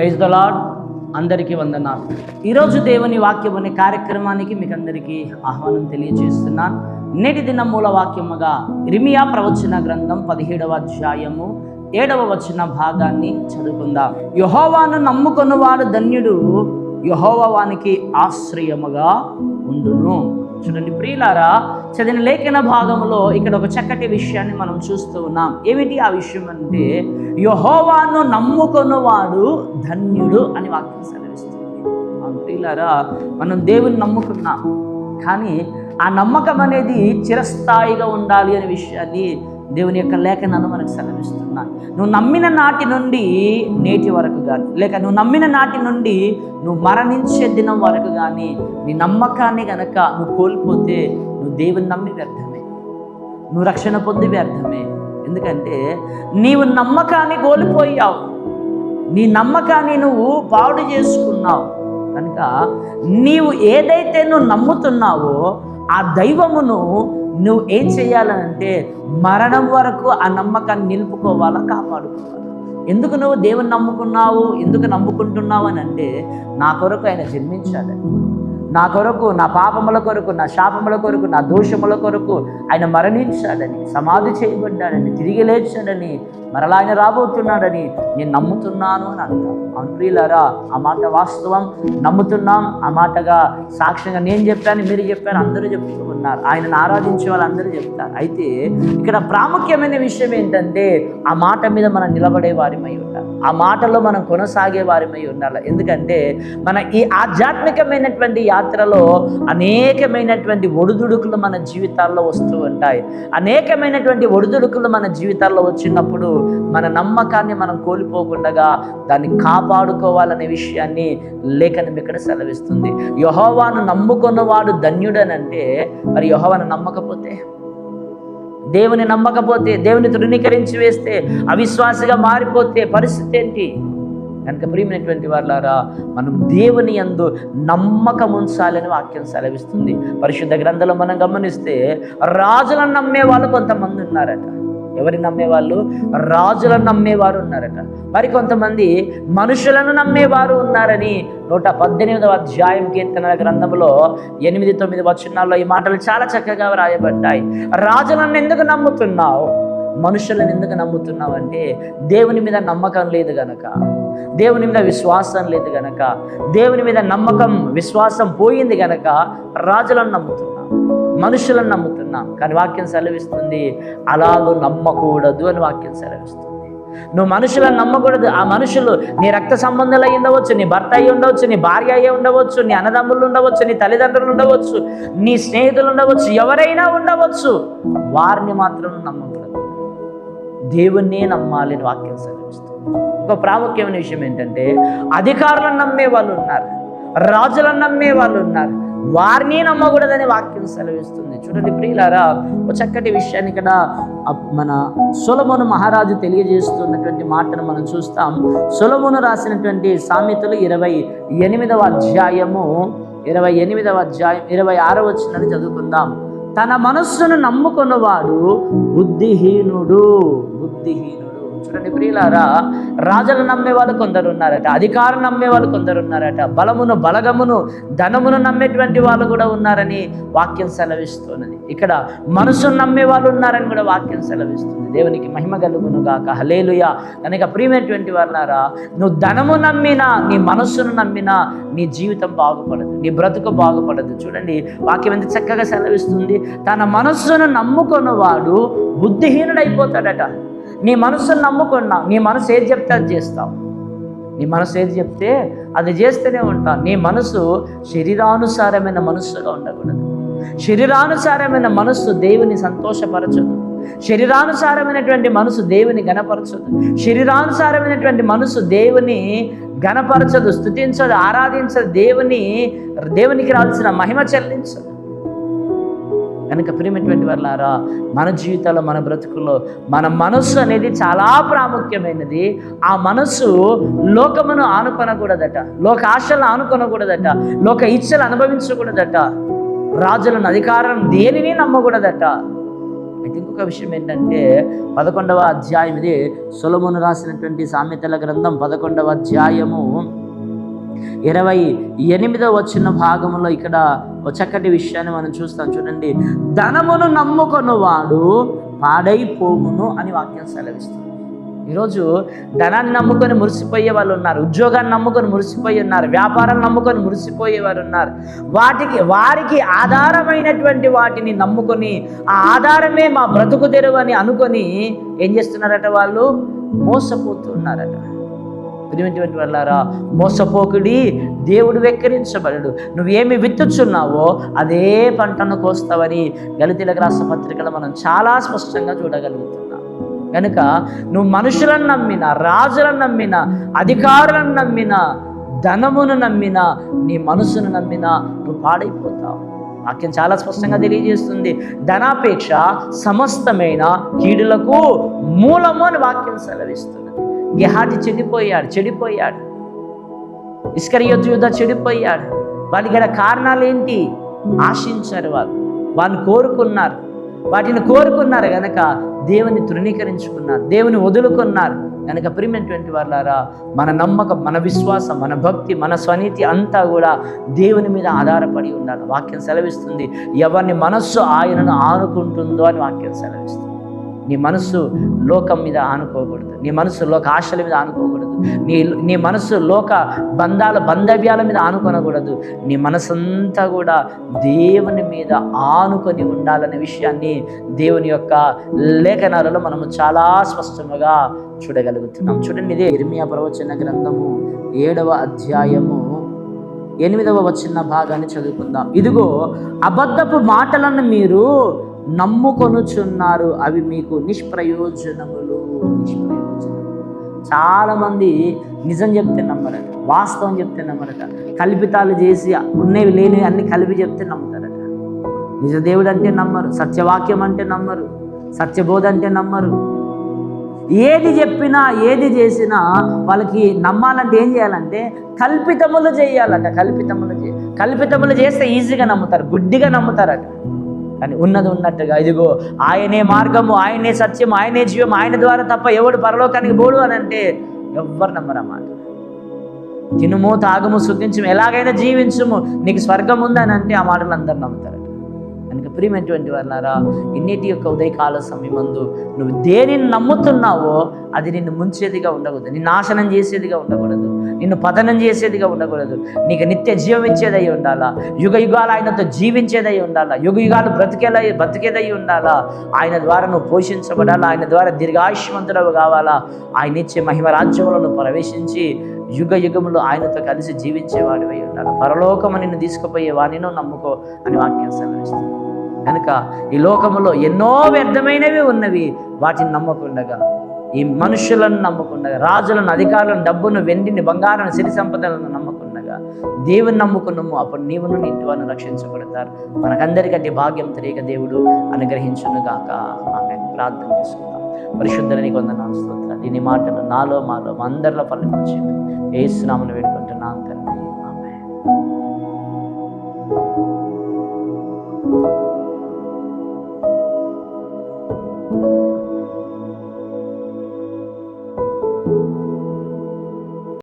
Praise the lord అందరికీ వందనాలు. ఈరోజు దేవుని వాక్యం అనే కార్యక్రమానికి మీకు అందరికీ ఆహ్వానం తెలియజేస్తున్నాను. నేటి దిన మూల వాక్యముగా రిమియా ప్రవచన గ్రంథం పదిహేడవ అధ్యాయము ఏడవ వచన భాగాన్ని చదువుకుందాం. యహోవాను నమ్ముకొనువాడు ధన్యుడు యహోవానికి ఆశ్రయముగా ఉండును. చూడండి ప్రియులారా చదివిన లేఖన భాగంలో ఇక్కడ ఒక చక్కటి విషయాన్ని మనం చూస్తూ ఉన్నాం. ఏమిటి ఆ విషయం అంటే యహోవాను నమ్ముకున్నవాడు ధన్యుడు అని వాక్యం సెలవిస్తుంది. ప్రియులారా మనం దేవుని నమ్ముకున్నాం. కానీ ఆ నమ్మకం అనేది చిరస్థాయిగా ఉండాలి అనే విషయాన్ని దేవుని యొక్క లేఖనాలు మనకు సెలవిస్తున్నాయి. నువ్వు నమ్మిన నాటి నుండి నేటి వరకు కానీ లేక నువ్వు నమ్మిన నాటి నుండి నువ్వు మరణించే దినం వరకు కానీ నీ నమ్మకాన్ని గనక నువ్వు కోల్పోతే నువ్వు దేవుని నమ్మి వ్యర్థమే. నువ్వు రక్షణ పొంది వ్యర్థమే. ఎందుకంటే నీవు నమ్మకాన్ని కోల్పోయావు. నీ నమ్మకాన్ని నువ్వు పాడు చేసుకున్నావు. కనుక నీవు ఏదైతే నువ్వు నమ్ముతున్నావో ఆ దైవమును నువ్వు ఏం చేయాలనంటే మరణం వరకు ఆ నమ్మకాన్ని నిలుపుకోవాలా కాపాడుకోవాలా. ఎందుకు నువ్వు దేవుని నమ్ముకున్నావు? ఎందుకు నమ్ముకుంటున్నావు అని అంటే నా కొరకు ఆయన జన్మించాలి నా కొరకు నా పాపముల కొరకు నా శాపముల కొరకు నా దోషముల కొరకు ఆయన మరణించాడని సమాధి చేయబడ్డాడని తిరిగి లేచాడని మరలా ఆయన రాబోతున్నాడని నేను నమ్ముతున్నాను అని అంటాం అవును ప్రియులారా ఆ మాట వాస్తవం. నమ్ముతున్నాం ఆ మాటగా సాక్ష్యంగా నేను చెప్పాను మీరు చెప్పాను అందరూ చెప్తూ ఉన్నారు. ఆయనను ఆరాధించే వాళ్ళు అందరూ చెప్తారు. అయితే ఇక్కడ ప్రాముఖ్యమైన విషయం ఏంటంటే ఆ మాట మీద మనం నిలబడే వారిమై ఉండాలి. ఆ మాటలో మనం కొనసాగే వారిమై ఉండాలి. ఎందుకంటే మన ఈ ఆధ్యాత్మికమైనటువంటి యాత్రలో అనేకమైనటువంటి ఒడిదుడుకులు మన జీవితాల్లో వస్తూ ఉంటాయి. అనేకమైనటువంటి ఒడిదుడుకులు మన జీవితాల్లో వచ్చినప్పుడు మన నమ్మకాన్ని మనం కోల్పోకుండా దాన్ని కాపాడుకోవాలనే విషయాన్ని లేఖనం ఇక్కడ సెలవిస్తుంది. యహోవాను నమ్ముకున్నవాడు ధన్యుడనంటే మరి యహోవాను నమ్మకపోతే? దేవుని నమ్మకపోతే దేవుని తృణీకరించి వేస్తే అవిశ్వాసిగా మారిపోతే పరిస్థితి ఏంటి? కనుక ప్రియమైనటువంటి వాళ్ళారా మనం దేవుని యందు నమ్మకం ఉంచాలని వాక్యం సెలవిస్తుంది. పరిశుద్ధ గ్రంథంలో మనం గమనిస్తే రాజులను నమ్మే వాళ్ళు కొంతమంది ఉన్నారట. ఎవరి నమ్మేవాళ్ళు? రాజులను నమ్మేవారు ఉన్నారట. మరి కొంతమంది మనుషులను నమ్మేవారు ఉన్నారని నూట పద్దెనిమిదవ అధ్యాయం కీర్తన గ్రంథంలో ఎనిమిది తొమ్మిది వచనాల్లో ఈ మాటలు చాలా చక్కగా రాయబడ్డాయి రాజులను ఎందుకు నమ్ముతున్నావు? మనుషులను ఎందుకు నమ్ముతున్నావు అంటే దేవుని మీద నమ్మకం లేదు గనక దేవుని మీద విశ్వాసం లేదు గనక దేవుని మీద నమ్మకం విశ్వాసం పోయింది గనక రాజులను నమ్ముతున్నావు. మనుషులను నమ్ముతున్నాం. కానీ వాక్యం సెలవిస్తుంది అలాగూ నమ్మకూడదు అని వాక్యం సెలవిస్తుంది. నువ్వు మనుషులను నమ్మకూడదు. ఆ మనుషులు నీ రక్త సంబంధాలు అయి ఉండవచ్చు నీ భర్త అయి ఉండవచ్చు నీ భార్య అయ్యి ఉండవచ్చు నీ అన్నదమ్ములు ఉండవచ్చు నీ తల్లిదండ్రులు ఉండవచ్చు నీ స్నేహితులు ఉండవచ్చు ఎవరైనా ఉండవచ్చు. వారిని మాత్రం నమ్మకూడదు. దేవుణ్ణే నమ్మాలి అని వాక్యం సెలవిస్తుంది. ఒక ప్రాముఖ్యమైన విషయం ఏంటంటే అధికారులను నమ్మే వాళ్ళు ఉన్నారు రాజులను నమ్మే వాళ్ళు ఉన్నారు వారిని నమ్మకూడదని వాక్యం సెలవిస్తుంది. చూడండి ప్రియులారా ఒక చక్కటి విషయాన్ని ఇక్కడ మన సులమును మహారాజు తెలియజేస్తున్నటువంటి మాటను మనం చూస్తాం. సులమును రాసినటువంటి సామెతలు ఇరవై ఎనిమిదవ అధ్యాయము ఇరవై ఎనిమిదవ అధ్యాయం ఇరవై ఆరో వచ్చినది చదువుకుందాం. తన మనస్సును నమ్ముకున్నవాడు బుద్ధిహీనుడు బుద్ధిహీనుడు. చూడండి ప్రియులారా రాజులు నమ్మేవాళ్ళు కొందరు ఉన్నారట అధికారం నమ్మేవాళ్ళు కొందరు ఉన్నారట బలమును బలగమును ధనమును నమ్మేటువంటి వాళ్ళు కూడా ఉన్నారని వాక్యం సెలవిస్తున్నది ఇక్కడ మనసును నమ్మే వాళ్ళు ఉన్నారని కూడా వాక్యం సెలవిస్తుంది. దేవునికి మహిమ కలుగును గాక. హలేలుయ కనుక ప్రియమైనటువంటి వాళ్ళారా నువ్వు ధనము నమ్మినా నీ మనస్సును నమ్మినా నీ జీవితం బాగుపడదు నీ బ్రతుకు బాగుపడదు. చూడండి వాక్యం ఎంత చక్కగా సెలవిస్తుంది. తన మనస్సును నమ్ముకున్నవాడు బుద్ధిహీనుడైపోతాడట. నీ మనసును నమ్ముకున్నావు నీ మనసు ఏది చెప్తే అది చేస్తావు. నీ మనసు ఏది చెప్తే అది చేస్తూనే ఉంటావు నీ మనసు శరీరానుసారమైన మనస్సుగా ఉండకూడదు. శరీరానుసారమైన మనస్సు దేవుని సంతోషపరచదు. శరీరానుసారమైనటువంటి మనసు దేవుని గణపరచదు శరీరానుసారమైనటువంటి మనసు దేవుని గణపరచదు స్థుతించదు ఆరాధించదు దేవుని దేవునికి రావాల్సిన మహిమ చెల్లించదు. కనుక ప్రియమైనటువంటి వాళ్ళారా మన జీవితాల్లో మన బ్రతుకుల్లో మన మనస్సు అనేది చాలా ప్రాముఖ్యమైనది. ఆ మనస్సు లోకమును ఆనుకొనకూడదట లోక ఆశలను ఆనుకొనకూడదట లోక ఇచ్చలు అనుభవించకూడదట రాజులను అధికారం దేనిని నమ్మకూడదట. అయితే ఇంకొక విషయం ఏంటంటే పదకొండవ అధ్యాయం ఇది సొలమును రాసినటువంటి సామెతల గ్రంథం పదకొండవ అధ్యాయము. ఇరవై ఎనిమిదో వచ్చిన భాగంలో ఇక్కడ ఒక చక్కటి విషయాన్ని మనం చూస్తాం చూడండి. ధనమును నమ్ముకొను వాడు పాడైపోవును అని వాక్యం సెలవిస్తుంది. ఈరోజు ధనాన్ని నమ్ముకొని మురిసిపోయే వాళ్ళు ఉన్నారు ఉద్యోగాన్ని నమ్ముకొని మురిసిపోయి ఉన్నారు వ్యాపారాన్ని నమ్ముకొని మురిసిపోయే వారు ఉన్నారు. వాటికి వారికి ఆధారమైనటువంటి వాటిని నమ్ముకొని ఆ ఆధారమే మా బ్రతుకు తెరువు అని అనుకొని ఏం చేస్తున్నారట వాళ్ళు? మోసపోతున్నారట ప్రియమైనటువంటి వాళ్ళారా మోసపోకుడి దేవుడు వెక్కరించబడడు. నువ్వేమి విత్తుచున్నావో అదే పంటను కోస్తావని గలితీలకు రాష్ట్ర పత్రికలో మనం చాలా స్పష్టంగా చూడగలుగుతున్నాం. కనుక నువ్వు మనుషులను నమ్మిన రాజులను నమ్మిన అధికారులను నమ్మిన ధనమును నమ్మిన నీ మనసును నమ్మిన నువ్వు పాడైపోతావు. వాక్యం చాలా స్పష్టంగా తెలియజేస్తుంది. ధనాపేక్ష సమస్తమైన కీడులకు మూలము అని వాక్యం సెలవిస్తున్నది. గెహాటి చెడిపోయాడు చెడిపోయాడు. ఇస్కరియోతు యుద్ధ చెడిపోయాడు. వాటికి గల కారణాలు ఏంటి? ఆశించారు వాళ్ళు. వాళ్ళు కోరుకున్నారు. వాటిని కోరుకున్నారు గనక దేవుని తృణీకరించుకున్నారు. దేవుని వదులుకున్నారు. కనుక ప్రియమైనటువంటి వాళ్ళారా మన నమ్మకం మన విశ్వాసం మన భక్తి మన స్వనీతి అంతా కూడా దేవుని మీద ఆధారపడి ఉండాలి. వాక్యం సెలవిస్తుంది. ఎవరిని మనస్సు ఆయనను ఆనుకుంటుందో అని వాక్యం సెలవిస్తుంది. నీ మనస్సు లోకం మీద ఆనుకోకూడదు. నీ మనసు లోక ఆశల మీద ఆనుకోకూడదు. నీ నీ మనస్సు లోక బంధాల బంధవ్యాల మీద ఆనుకొనకూడదు. నీ మనసంతా కూడా దేవుని మీద ఆనుకొని ఉండాలనే విషయాన్ని దేవుని యొక్క లేఖనాలలో మనము చాలా స్పష్టంగా చూడగలుగుతున్నాం. చూడండి ఇదే ఇర్మియా ప్రవచన గ్రంథము ఏడవ అధ్యాయము ఎనిమిదవ వచ్చిన భాగాన్ని చదువుకుందాం. ఇదిగో అబద్ధపు మాటలను మీరు నమ్ముకొనుచున్నారు. అవి మీకు నిష్ప్రయోజనములు. నిష్ప్రయోజనములు. చాలామంది నిజం చెప్తే నమ్మరట. వాస్తవం చెప్తే నమ్మరట. కల్పితాలు చేసి ఉన్నవి లేనివి అన్ని కలిపి చెప్తే నమ్ముతారట. నిజదేవుడు అంటే నమ్మరు. సత్యవాక్యం అంటే నమ్మరు. సత్యబోధ అంటే నమ్మరు. ఏది చెప్పినా ఏది చేసినా వాళ్ళకి నమ్మాలంటే ఏం చేయాలంటే కల్పితములు చేయాలట. కల్పితములు చే కల్పితములు చేస్తే ఈజీగా నమ్ముతారు. గుడ్డిగా నమ్ముతారట. కానీ ఉన్నది ఉన్నట్టుగా ఇదిగో ఆయనే మార్గము ఆయనే సత్యం ఆయనే జీవం ఆయన ద్వారా తప్ప ఎవడు పరలోకానికి పోడు అని అంటే ఎవ్వరు నమ్మరన్నమాట తినుము తాగము శుద్ధించము ఎలాగైనా జీవించుము నీకు స్వర్గం ఉందని అంటే ఆ మాటలు అందరు నమ్ముతారట. కనుక ప్రియమైనటువంటి వాళ్ళారా ఇన్నిటి యొక్క ఉదయకాల సమయమందు నువ్వు దేనిని నమ్ముతున్నావో అది నిన్ను ముంచేదిగా ఉండకూడదు నిన్ను నాశనం చేసేదిగా ఉండకూడదు. నిన్ను పతనం చేసేదిగా ఉండకూడదు. నీకు నిత్య జీవం ఇచ్చేదై ఉండాలా? యుగ యుగాలు ఆయనతో జీవించేదై ఉండాలా? యుగ యుగాలు బ్రతికేలా బ్రతికేదై ఉండాలా? ఆయన ద్వారా నువ్వు పోషించబడాలా? ఆయన ద్వారా దీర్ఘాయుష్మంతుడవు కావాలా? ఆయన ఇచ్చే మహిమ రాజ్యములను ప్రవేశించి యుగ యుగములు ఆయనతో కలిసి జీవించేవాడివై ఉండాలి? పరలోకము నిన్ను తీసుకుపోయే వాణిను నమ్ముకో అని వాక్యం సెలవిస్తుంది. కనుక ఈ లోకములో ఎన్నో వ్యర్థమైనవి ఉన్నవి వాటిని నమ్మకుండగా ఈ మనుషులను నమ్ముకుండగా రాజులను అధికారులను డబ్బును వెండిని బంగారాన్ని సిరి సంపదలను నమ్మకుండగా దేవుని నమ్ముకున్నాము అప్పుడు నీవును నీ రక్షించబడతారు. మనకందరికంటే భాగ్యం తెలియక దేవుడు అనుగ్రహించునుగాక ఆమె ప్రార్థన చేసుకుందాం. పరిశుద్ధులని కొందరు స్తోత్రాలు. దీని మాటలు నాలో మాలో అందరిలో పల్లె ఏ స్నామను వేడుకుంటున్నాం